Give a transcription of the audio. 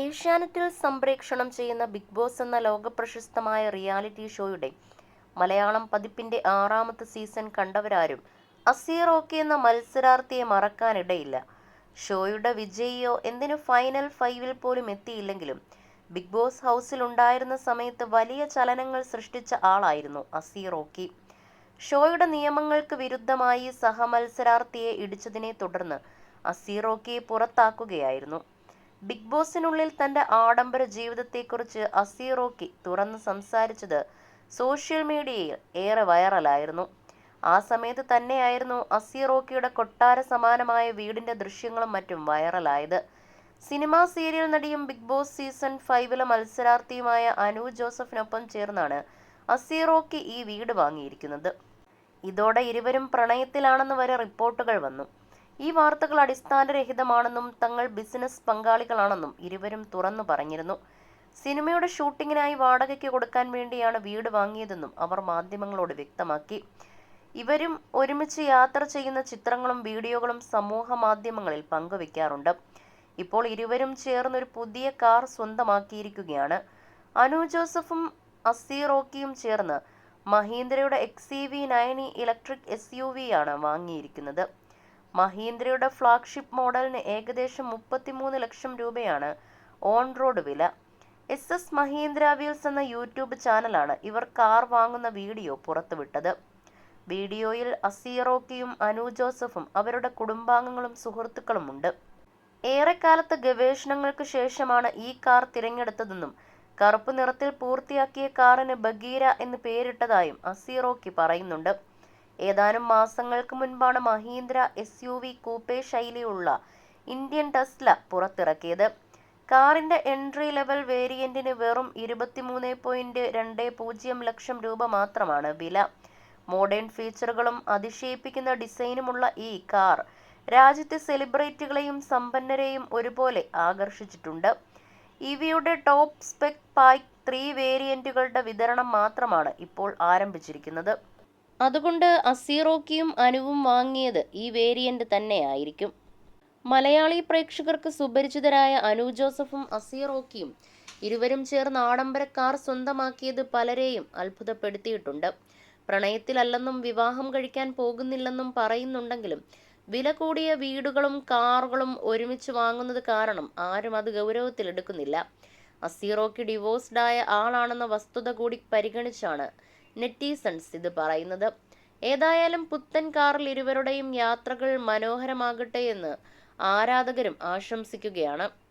ഏഷ്യാനെറ്റിൽ സംപ്രേക്ഷണം ചെയ്യുന്ന ബിഗ് ബോസ് എന്ന ലോകപ്രശസ്തമായ റിയാലിറ്റി ഷോയുടെ മലയാളം പതിപ്പിന്റെ ആറാമത്തെ സീസൺ കണ്ടവരാരും അസീർ ഓക്കെ എന്ന മത്സരാർത്ഥിയെ മറക്കാനിടയില്ല. ഷോയുടെ വിജയിയോ എന്തിനു ഫൈനൽ ഫൈവിൽ പോലും എത്തിയില്ലെങ്കിലും ബിഗ് ബോസ് ഹൗസിൽ ഉണ്ടായിരുന്ന സമയത്ത് വലിയ ചലനങ്ങൾ സൃഷ്ടിച്ച ആളായിരുന്നു അസീർ ഓക്കി. ഷോയുടെ നിയമങ്ങൾക്ക് വിരുദ്ധമായി സഹമത്സരാർത്ഥിയെ ഇടിച്ചതിനെ തുടർന്ന് അസീറോക്കിയെ പുറത്താക്കുകയായിരുന്നു. ബിഗ് ബോസിനുള്ളിൽ തന്റെ ആഡംബര ജീവിതത്തെക്കുറിച്ച് അസീറോക്കി തുറന്ന് സംസാരിച്ചത് സോഷ്യൽ മീഡിയയിൽ ഏറെ വൈറലായിരുന്നു. ആ സമയത്ത് തന്നെയായിരുന്നു അസീറോക്കിയുടെ കൊട്ടാര സമാനമായ വീടിന്റെ ദൃശ്യങ്ങളും മറ്റും വൈറലായത്. സിനിമാ സീരിയൽ നടിയും ബിഗ് ബോസ് സീസൺ ഫൈവിലെ മത്സരാർത്ഥിയുമായ അനു ജോസഫിനൊപ്പം ചേർന്നാണ് അസീറോക്കി ഈ വീട് വാങ്ങിയിരിക്കുന്നത്. ഇതോടെ ഇരുവരും പ്രണയത്തിലാണെന്ന് വരെ റിപ്പോർട്ടുകൾ വന്നു. ഈ വാർത്തകൾ അടിസ്ഥാനരഹിതമാണെന്നും തങ്ങൾ ബിസിനസ് പങ്കാളികളാണെന്നും ഇരുവരും തുറന്നു പറഞ്ഞിരുന്നു. സിനിമയുടെ ഷൂട്ടിങ്ങിനായി വാടകയ്ക്ക് കൊടുക്കാൻ വേണ്ടിയാണ് വീട് വാങ്ങിയതെന്നും അവർ മാധ്യമങ്ങളോട് വ്യക്തമാക്കി. ഇവരും ഒരുമിച്ച് യാത്ര ചെയ്യുന്ന ചിത്രങ്ങളും വീഡിയോകളും സമൂഹ മാധ്യമങ്ങളിൽ പങ്കുവെക്കാറുണ്ട്. ഇപ്പോൾ ഇരുവരും ചേർന്നൊരു പുതിയ കാർ സ്വന്തമാക്കിയിരിക്കുകയാണ്. അനു ജോസഫും അസീറോക്കിയും ചേർന്ന് മഹീന്ദ്രയുടെ X E V nine electric S U V ആണ് വാങ്ങിയിരിക്കുന്നത്. മഹീന്ദ്രയുടെ ഫ്ലാഗ്ഷിപ്പ് മോഡലിന് ഏകദേശം മുപ്പത്തിമൂന്ന് ലക്ഷം രൂപയാണ് ഓൺ റോഡ് വില. എസ് എസ് മഹീന്ദ്ര വീൽസ് എന്ന യൂട്യൂബ് ചാനലാണ് ഇവർ കാർ വാങ്ങുന്ന വീഡിയോ പുറത്തുവിട്ടത്. വീഡിയോയിൽ അസീറോക്കിയും അനു ജോസഫും അവരുടെ കുടുംബാംഗങ്ങളും സുഹൃത്തുക്കളും ഉണ്ട്. ഏറെക്കാലത്തെ ഗവേഷണങ്ങൾക്ക് ശേഷമാണ് ഈ കാർ തിരഞ്ഞെടുത്തതെന്നും കറുപ്പ് നിറത്തിൽ പൂർത്തിയാക്കിയ കാറിന് ബഗീര എന്ന് പേരിട്ടതായും അസീറോക്കി പറയുന്നുണ്ട്. ഏതാനും മാസങ്ങൾക്ക് മുൻപാണ് Mahindra S U V coupe ശൈലിയുള്ള Indian Tesla പുറത്തിറക്കിയത്. കാറിന്റെ എൻട്രി ലെവൽ വേരിയന്റിന് വെറും ഇരുപത്തിമൂന്ന് പോയിന്റ് രണ്ട് പൂജ്യം ലക്ഷം രൂപ മാത്രമാണ് വില. മോഡേൺ ഫീച്ചറുകളും അതിശയിപ്പിക്കുന്ന ഡിസൈനുമുള്ള ഈ കാർ രാജ്യത്തെ സെലിബ്രിറ്റികളെയും സമ്പന്നരെയും ഒരുപോലെ ആകർഷിച്ചിട്ടുണ്ട്. ഇവയുടെ ടോപ്പ് സ്പെക് പായ്ക്ക് ത്രീ വേരിയന്റുകളുടെ വിതരണം മാത്രമാണ് ഇപ്പോൾ ആരംഭിച്ചിരിക്കുന്നത്. അതുകൊണ്ട് അസീറോക്കിയും അനുവും വാങ്ങിയത് ഈ വേരിയന്റ് തന്നെയായിരിക്കും. മലയാളി പ്രേക്ഷകർക്ക് സുപരിചിതരായ അനു ജോസഫും അസീറോക്കിയും ഇരുവരും ചേർന്ന് ആഡംബര കാർ സ്വന്തമാക്കിയത് പലരെയും അത്ഭുതപ്പെടുത്തിയിട്ടുണ്ട്. പ്രണയത്തിലല്ലെന്നും വിവാഹം കഴിക്കാൻ പോകുന്നില്ലെന്നും പറയുന്നുണ്ടെങ്കിലും വില കൂടിയ വീടുകളും കാറുകളും ഒരുമിച്ച് വാങ്ങുന്നത് കാരണം ആരും അത് ഗൗരവത്തിലെടുക്കുന്നില്ല അസീറോക്ക് ഡിവോഴ്സ്ഡ് ആയ ആളാണെന്ന വസ്തുത കൂടി പരിഗണിച്ചാണ് നെറ്റീസൺസ് ഇത് പറയുന്നത്. ഏതായാലും പുത്തൻ കാറിൽ ഇരുവരുടെയും യാത്രകൾ മനോഹരമാകട്ടെ എന്ന് ആരാധകരും ആശംസിക്കുകയാണ്.